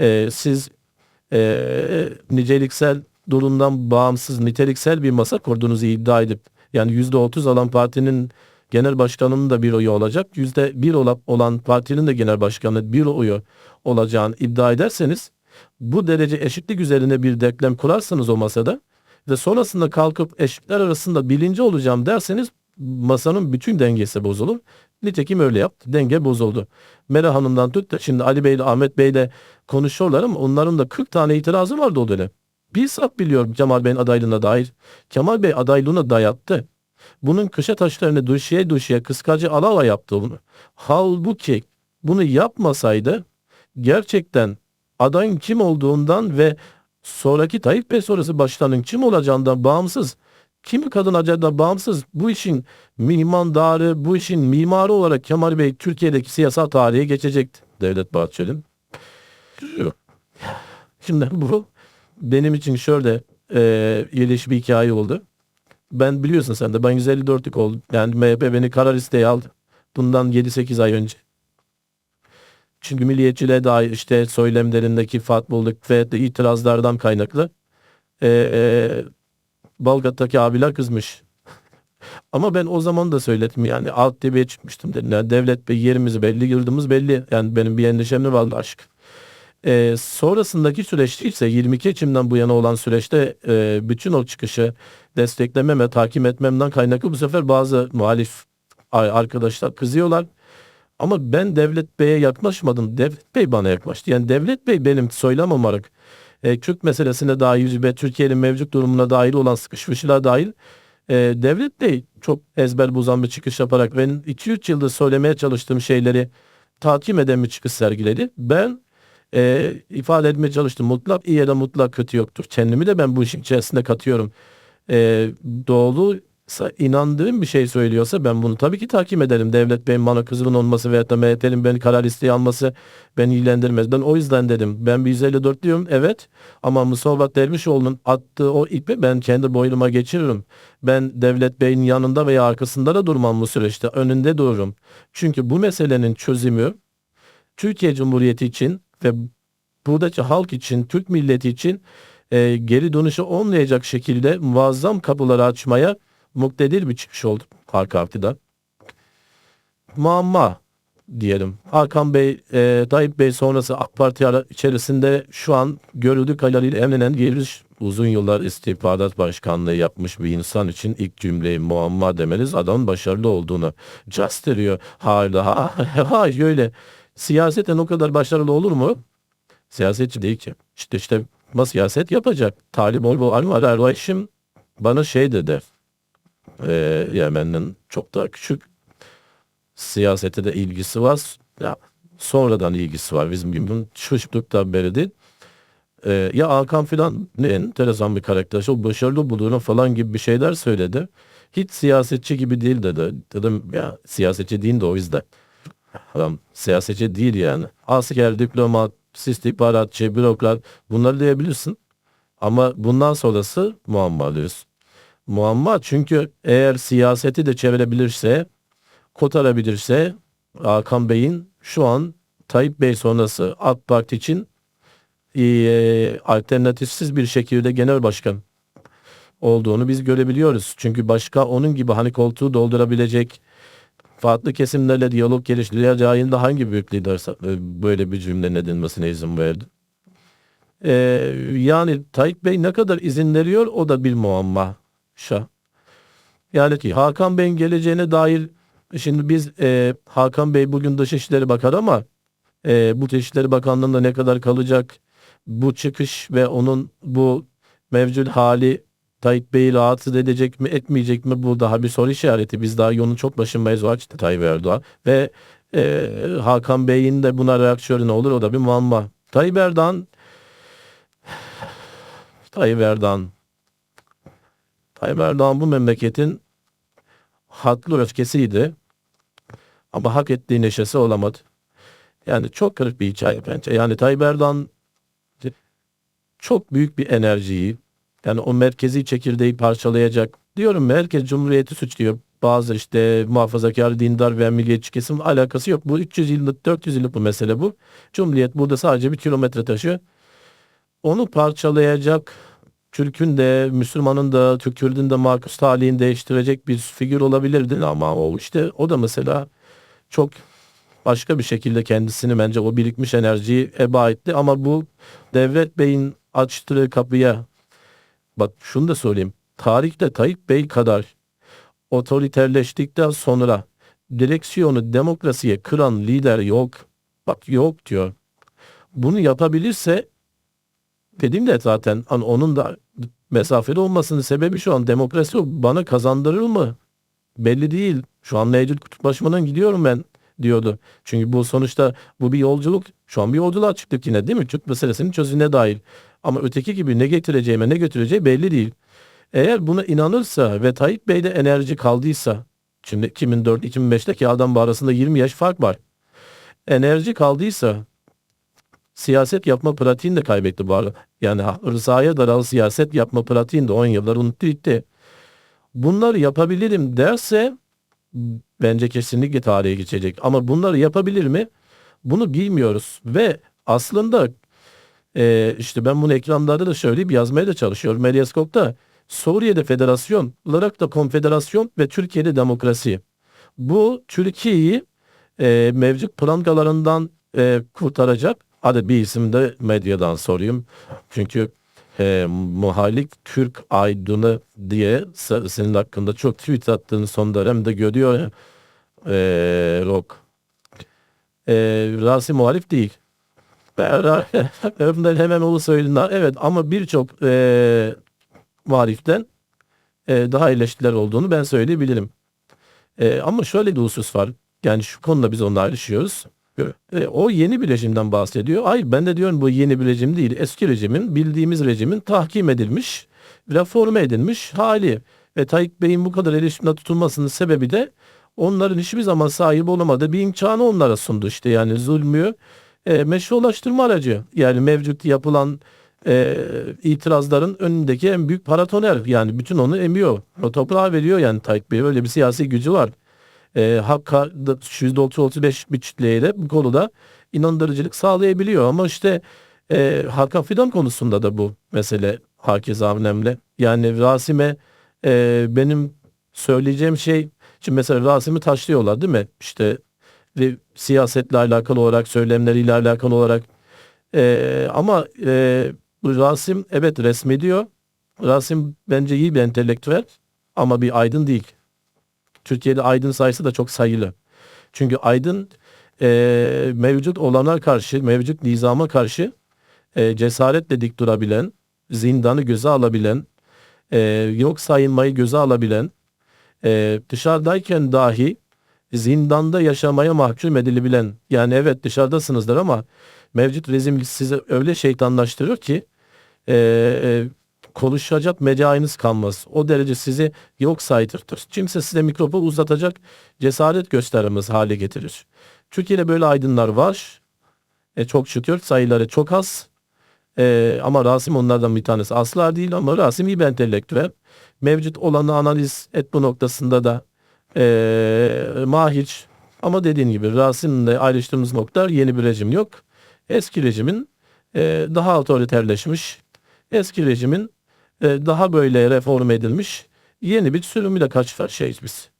e, siz e, niceliksel durumdan bağımsız niteliksel bir masa kurduğunuzu iddia edip yani yüzde otuz alan partinin genel başkanının da bir oyu olacak. Yüzde bir olan, partinin de genel başkanı bir oyu olacağını iddia ederseniz bu derece eşitlik üzerine bir denklem kurarsanız o masada ve sonrasında kalkıp eşitler arasında bilinci olacağım derseniz masanın bütün dengesi bozulur. Nitekim öyle yaptı. Denge bozuldu. Mera Hanım'dan tut da şimdi Ali Bey ile Ahmet Bey ile konuşuyorlar ama onların da 40 tane itirazı vardı o dönem. Bizzat biliyorum Kemal Bey'in adaylığına dair. Kemal Bey adaylığına dayattı. Bunun kışa taşlarını duşiye duşiye kıskacı ala ala yaptı bunu. Halbuki bunu yapmasaydı gerçekten adayın kim olduğundan ve sonraki Tayyip Bey sonrası başkanın kim olacağından bağımsız kimi kadın acaba bağımsız bu işin mimandarı, bu işin mimarı olarak Kemal Bey Türkiye'deki siyasal tarihe geçecekti. Devlet Bahçeli. Şimdi bu benim için şöyle e, ilginç bir hikaye oldu. Ben biliyorsun sen de ben 154'lük oldum. Yani MHP beni karar listeye aldı. Bundan 7-8 ay önce. Çünkü milliyetçiliğe dair işte söylemlerindeki farklılık ve itirazlardan kaynaklı e, e, Balgat'taki abiler kızmış. Ama ben o zaman da söyledim yani alt tepeye çıkmıştım dedim. Yani devlet bey yerimiz belli, yurdumuz belli. Yani benim bir endişem ne vardı aşk. Ee, sonrasındaki süreçte ise 22 Ekim'den bu yana olan süreçte e, bütün o çıkışı desteklememe, takip etmemden kaynaklı bu sefer bazı muhalif arkadaşlar kızıyorlar. Ama ben Devlet Bey'e yaklaşmadım. Devlet Bey bana yaklaştı. Yani Devlet Bey benim söylem olarak e, Kürt meselesine dair ve Türkiye'nin mevcut durumuna dair olan sıkışmışlığa dair e, Devlet Bey çok ezber bozan bir çıkış yaparak benim 2-3 yıldır söylemeye çalıştığım şeyleri takip eden bir çıkış sergiledi. Ben e, ifade etmeye çalıştım. Mutlak iyi ya da mutlak kötü yoktur. Kendimi de ben bu işin içerisinde katıyorum. E, doğru inandığım bir şey söylüyorsa ben bunu tabii ki takip ederim. Devlet Bey'in bana kızgın olması veyahut da MHP'nin beni karar listeye alması beni ilgilendirmez. Ben o yüzden dedim. Ben bir 154 diyorum evet ama Musavat Dervişoğlu'nun attığı o ipi ben kendi boynuma geçiririm. Ben Devlet Bey'in yanında veya arkasında da durmam bu süreçte. Önünde dururum. Çünkü bu meselenin çözümü Türkiye Cumhuriyeti için ve buradaki halk için, Türk milleti için e, geri dönüşü olmayacak şekilde muazzam kapıları açmaya muktedir bir çıkış oldu arka arkada. Muamma diyelim. Hakan Bey, e, Tayyip Bey sonrası AK Parti içerisinde şu an görüldüğü kadarıyla emlenen geliş uzun yıllar istihbarat başkanlığı yapmış bir insan için ilk cümleyi muamma demeniz adamın başarılı olduğunu gösteriyor. Hala ha, ha, öyle. Siyaseten o kadar başarılı olur mu? Siyasetçi değil ki. İşte işte siyaset yapacak. Talip ol bu Anwar Erbayşim bana şey dedi e, Yemen'in çok daha küçük siyasete de ilgisi var. Ya, sonradan ilgisi var. Bizim gibi çocukluktan beri değil. E, ya Hakan filan ne enteresan bir karakter. Çok başarılı bulduğunu falan gibi bir şeyler söyledi. Hiç siyasetçi gibi değil dedi. Dedim ya siyasetçi değil de o yüzden. Adam siyasetçi değil yani. Asker, diplomat, istihbaratçı, bürokrat bunları diyebilirsin. Ama bundan sonrası muamma diyorsun muamma. Çünkü eğer siyaseti de çevirebilirse, kotarabilirse Hakan Bey'in şu an Tayyip Bey sonrası AK Parti için e, alternatifsiz bir şekilde genel başkan olduğunu biz görebiliyoruz. Çünkü başka onun gibi hani koltuğu doldurabilecek farklı kesimlerle diyalog geliştireceğinde hangi büyük lider e, böyle bir cümle edilmesine izin verdi? Ee, yani Tayyip Bey ne kadar izin veriyor o da bir muamma. Şah. Yani ki Hakan Bey'in geleceğine dair şimdi biz e, Hakan Bey bugün Dışişleri Bakar ama e, bu Dışişleri Bakanlığı'nda ne kadar kalacak bu çıkış ve onun bu mevcut hali Tayyip Bey'i rahatsız edecek mi etmeyecek mi bu daha bir soru işareti. Biz daha yolun çok başındayız o açıda Tayyip Erdoğan ve e, Hakan Bey'in de buna reaksiyonu ne olur o da bir muamma. Tayyip Erdoğan Tayyip Erdoğan Tayyip Erdoğan bu memleketin haklı öfkesiydi. Ama hak ettiği neşesi olamadı. Yani çok kırık bir hikaye bence. Yani Tayyip Erdoğan çok büyük bir enerjiyi yani o merkezi çekirdeği parçalayacak. Diyorum merkez cumhuriyeti suçluyor. bazı işte muhafazakar, dindar ve milliyetçi kesim alakası yok. Bu 300 yıllık, 400 yıllık bir mesele bu. Cumhuriyet burada sadece bir kilometre taşı. Onu parçalayacak, Türk'ün de, Müslüman'ın da, Türk Kürdün de Markus talihini değiştirecek bir figür olabilirdi ama o işte o da mesela çok başka bir şekilde kendisini bence o birikmiş enerjiyi eba etti ama bu Devlet Bey'in açtığı kapıya bak şunu da söyleyeyim. Tarihte Tayyip Bey kadar otoriterleştikten sonra direksiyonu demokrasiye kıran lider yok. Bak yok diyor. Bunu yapabilirse dedim de zaten hani onun da mesafeli olmasının sebebi şu an demokrasi bana kazandırır mı? Belli değil. Şu an mevcut kutuplaşmadan gidiyorum ben diyordu. Çünkü bu sonuçta bu bir yolculuk. Şu an bir yolculuğa çıktık yine değil mi? Kürt meselesinin çözümüne dair. Ama öteki gibi ne getireceğime ne götüreceği belli değil. Eğer buna inanırsa ve Tayyip Bey'de enerji kaldıysa şimdi 2004-2005'teki adam arasında 20 yaş fark var. Enerji kaldıysa siyaset yapma pratiğini de kaybetti bu arada. Yani rızaya dayalı siyaset yapma pratiğini de 10 yıllar unuttu gitti. Bunları yapabilirim derse bence kesinlikle tarihe geçecek. Ama bunları yapabilir mi? Bunu bilmiyoruz. Ve aslında e, işte ben bunu ekranlarda da söyleyip yazmaya da çalışıyorum. Medyaskop'ta Suriye'de federasyon, Irak'ta konfederasyon ve Türkiye'de demokrasi. Bu Türkiye'yi e, mevcut prangalarından e, kurtaracak. Hadi bir isim de medyadan sorayım. Çünkü e, muhalif Türk aydını diye se- senin hakkında çok tweet attığını son dönemde görüyor ya. E, Rock. E, Rasim muhalif değil. Ben önden hemen onu söyledim. Evet ama birçok e, muhaliften e, daha eleştiriler olduğunu ben söyleyebilirim. E, ama şöyle bir husus var. Yani şu konuda biz onunla ayrışıyoruz. E, o yeni bir rejimden bahsediyor. Hayır ben de diyorum bu yeni bir rejim değil. Eski rejimin bildiğimiz rejimin tahkim edilmiş, reforme edilmiş hali. Ve Tayyip Bey'in bu kadar eleştiride tutulmasının sebebi de onların hiçbir zaman sahip olamadığı bir imkanı onlara sundu. İşte yani zulmü e, meşrulaştırma aracı. Yani mevcut yapılan e, itirazların önündeki en büyük paratoner. Yani bütün onu emiyor. O toprağa veriyor yani Tayyip Bey. Öyle bir siyasi gücü var e, Hakka %35 bir kitleyle bu konuda inandırıcılık sağlayabiliyor. Ama işte e, Hakan Fidan konusunda da bu mesele herkese önemli. Yani Rasim'e e, benim söyleyeceğim şey şimdi mesela Rasim'i taşlıyorlar değil mi? İşte ve siyasetle alakalı olarak söylemleriyle alakalı olarak e, ama e, bu Rasim evet resmediyor. Rasim bence iyi bir entelektüel ama bir aydın değil. Türkiye'de aydın sayısı da çok sayılı. Çünkü aydın e, mevcut olana karşı, mevcut nizama karşı e, cesaretle dik durabilen, zindanı göze alabilen, e, yok sayılmayı göze alabilen, e, dışarıdayken dahi zindanda yaşamaya mahkum edilebilen, yani evet dışarıdasınızdır ama mevcut rejim sizi öyle şeytanlaştırıyor ki e, e, konuşacak mecayiniz kalmaz. O derece sizi yok saytırtır. Kimse size mikrofon uzatacak cesaret gösteremez hale getirir. Türkiye'de böyle aydınlar var. E, çok şükür sayıları çok az. E, ama Rasim onlardan bir tanesi. Asla değil ama Rasim iyi bir entelektüel. Mevcut olanı analiz et bu noktasında da e, mahir. Ama dediğin gibi Rasim'le ayrıştığımız nokta yeni bir rejim yok. Eski rejimin e, daha otoriterleşmiş, eski rejimin daha böyle reform edilmiş yeni bir sürümüyle karşı karşıyayız biz.